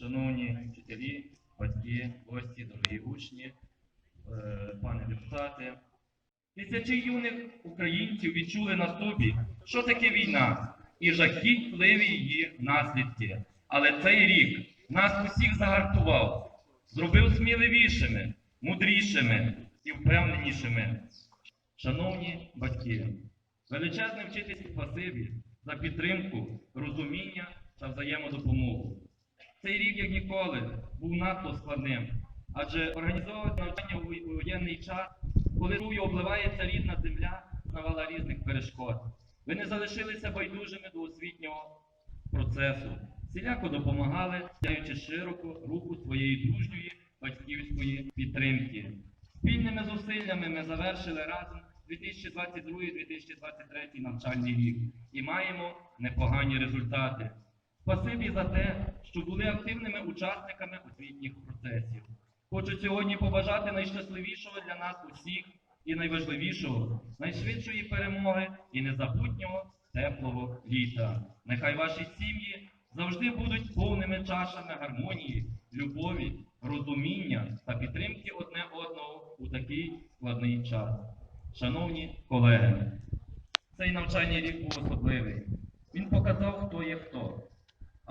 шановні вчителі, батьки, гості, дорогі учні, е, пане депутати. Тисячі юних українців відчули на собі, що таке війна і жахітливі її наслідки. Але цей рік нас усіх загартував, зробив сміливішими, мудрішими і впевненішими. Шановні батьки, величезне вчительське спасибі за підтримку, розуміння та взаємодопомогу. Цей рік, як ніколи, був надто складним, адже організовувати навчання у воєнний час, коли рую обливається рідна земля, навала різних перешкод. Ви не залишилися байдужими до освітнього процесу. Всіляко допомагали, даючи широко руку своєї дружньої батьківської підтримки. Спільними зусиллями ми завершили разом 2022-2023 навчальний рік і маємо непогані результати. Спасибі за те, що були активними учасниками освітніх процесів. Хочу сьогодні побажати найщасливішого для нас усіх і найважливішого, найшвидшої перемоги і незабутнього теплого літа. Нехай ваші сім'ї завжди будуть повними чашами гармонії, любові, розуміння та підтримки одне одного у такий складний час. Шановні колеги, цей навчальний рік був особливий. Він показав, хто є хто.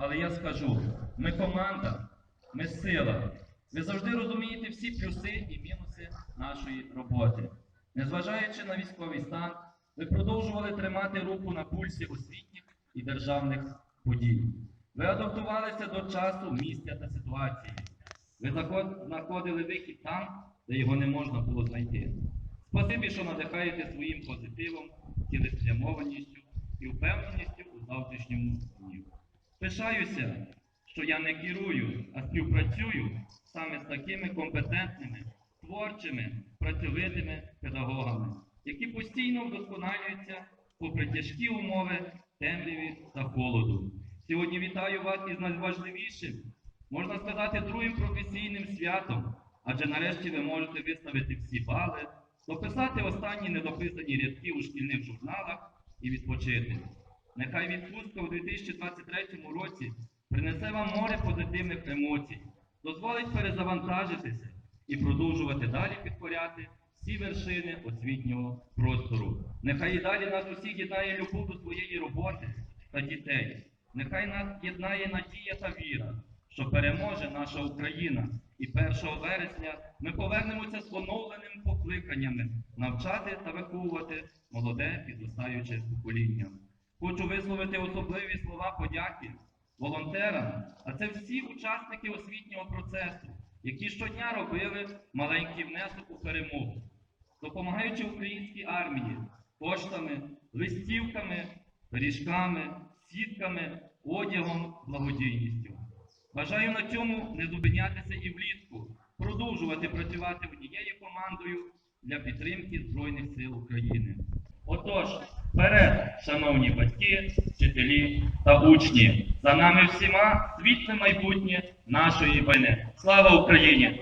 Але я скажу, ми команда, ми сила. Ви завжди розумієте всі плюси і мінуси нашої роботи. Незважаючи на військовий стан, ви продовжували тримати руку на пульсі освітніх і державних подій. Ви адаптувалися до часу, місця та ситуації. Ви знаходили вихід там, де його не можна було знайти. Спасибі, що надихаєте своїм позитивом, цілеспрямованістю і впевненістю у завтрашньому. Пишаюся, що я не керую, а співпрацюю саме з такими компетентними, творчими, працьовитими педагогами, які постійно вдосконалюються попри тяжкі умови темряві та холоду. Сьогодні вітаю вас із найважливішим, можна сказати, другим професійним святом, адже нарешті ви можете виставити всі бали, дописати останні недописані рядки у шкільних журналах і відпочити. Нехай відпустка у 2023 році принесе вам море позитивних емоцій, дозволить перезавантажитися і продовжувати далі підкоряти всі вершини освітнього простору. Нехай і далі нас усіх єднає любов до своєї роботи та дітей. Нехай нас єднає надія та віра, що переможе наша Україна. І 1 вересня ми повернемося з оновленими покликаннями навчати та виховувати молоде підростаюче покоління. Хочу висловити особливі слова подяки волонтерам, а це всі учасники освітнього процесу, які щодня робили маленький внесок у перемогу, допомагаючи українській армії коштами, листівками, пиріжками, сітками, одягом, благодійністю. Бажаю на цьому не зупинятися і влітку, продовжувати працювати однією командою для підтримки Збройних сил України. Отож, вперед, шановні батьки, вчителі та учні, за нами всіма світле майбутнє нашої війни. Слава Україні!